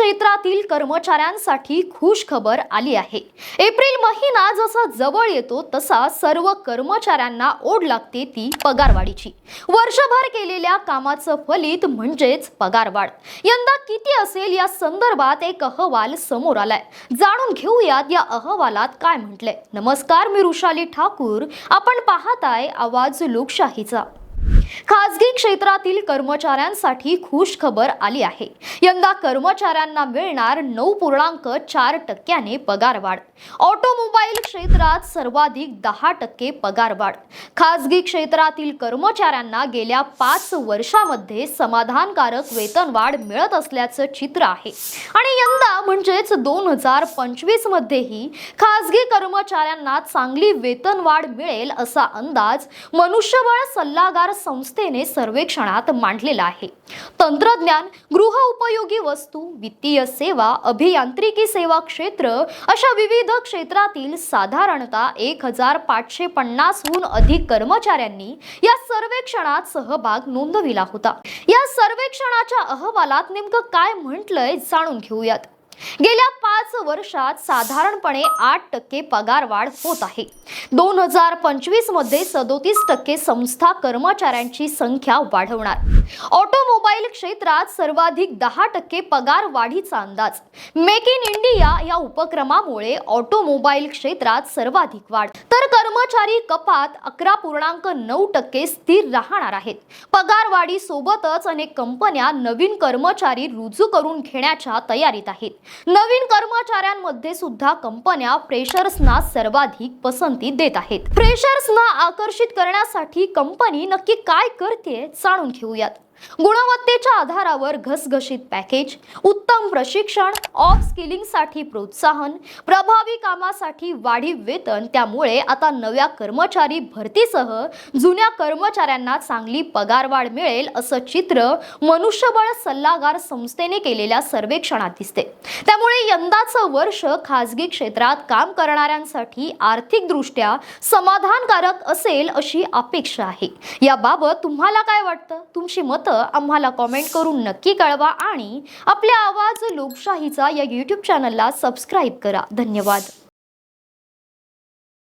क्षेत्रातील कर्मचाऱ्यांसाठी खुश खबर आली आहे. एप्रिल महिना जसा जवळ येतो तसा सर्व कर्मचाऱ्यांना ओढ लागते ती पगारवाढीची. वर्षभर केलेल्या कामाचं फलित म्हणजेच पगारवाढ. यंदा किती असेल या संदर्भात एक अहवाल समोर आलाय. जाणून घेऊयात या अहवालात काय म्हटलंय. नमस्कार मी रुशाली ठाकूर. आपण पाहताय आवाज लोकशाहीचा. खासगी क्षेत्रातील कर्मचाऱ्यांसाठी खुश खबर आली आहे. यंदा कर्मचाऱ्यांना मिळणार नऊ पूर्णांक चार टक्क्याने पगारवाढ ऑटोमोबाईल क्षेत्रात सर्वाधिक दहा टक्के पगारवाढ खासगी क्षेत्रातील कर्मचाऱ्यांना गेल्या पाच वर्षामध्ये समाधानकारक वेतनवाढ मिळत असल्याचं चित्र आहे. आणि यंदा म्हणजेच दोन हजार पंचवीस मध्येही खासगी कर्मचाऱ्यांना चांगली वेतनवाढ मिळेल असा अंदाज मनुष्यबळ सल्लागार संस्थेने सर्वेक्षणात मांडलेला आहे. तंत्रज्ञान गृह उपयोगी वस्तू वित्तीय सेवा अभियांत्रिकी सेवा क्षेत्र अशा विविध क्षेत्रातील साधारणतः एक हजार पाचशे पन्नासहून अधिक कर्मचाऱ्यांनी या सर्वेक्षणात सहभाग नोंदविला होता. या सर्वेक्षणाच्या अहवालात नेमकं काय म्हटलंय जाणून घेऊयात. गेल्या पाच वर्षात साधारणपणे आठ टक्के पगारवाढ होत आहे. दोन हजार पंचवीसमध्ये सदोतीस टक्के संस्था कर्मचाऱ्यांची संख्या वाढवणार. ऑटोमोबाईल क्षेत्रात सर्वाधिक दहा टक्के पगार वाढीचा अंदाज. मेक इन इंडिया या उपक्रमामुळे ऑटोमोबाईल क्षेत्रात सर्वाधिक वाढ. तर कर्मचारी कपात अकरा पूर्णांक नऊ टक्के स्थिर राहणार आहेत. पगारवाढी सोबतच अनेक कंपन्या नवीन कर्मचारी रुजू करून घेण्याच्या तयारीत आहेत. नवीन कर्मचाऱ्यांमध्ये सुद्धा कंपन्या फ्रेशर्सना सर्वाधिक पसंती देत आहेत. फ्रेशर्सना आकर्षित करण्यासाठी कंपनी नक्की काय करते जाणून घेऊयात. गुणवत्तेच्या आधारावर घसघशीत पॅकेज उत्तम प्रशिक्षण ऑफ स्किलिंगसाठी प्रोत्साहन प्रभावी कामासाठी वाढीव वेतन त्यामुळे आता नव्या कर्मचारी भरतीसह जुन्या कर्मचाऱ्यांना चांगली पगारवाढ मिळेल असं चित्र मनुष्यबळ सल्लागार संस्थेने केलेल्या सर्वेक्षणात दिसते. त्यामुळे यंदाचं वर्ष खाजगी क्षेत्रात काम करणाऱ्यांसाठी आर्थिकदृष्ट्या समाधानकारक असेल अशी अपेक्षा आहे. याबाबत तुम्हाला काय वाटतं? तुमची मतं आम्हाला कॉमेंट करून नक्की कळवा आणि आपल्या आवाज लोकशाहीचा या यूट्यूब चॅनलला सबस्क्राईब करा. धन्यवाद.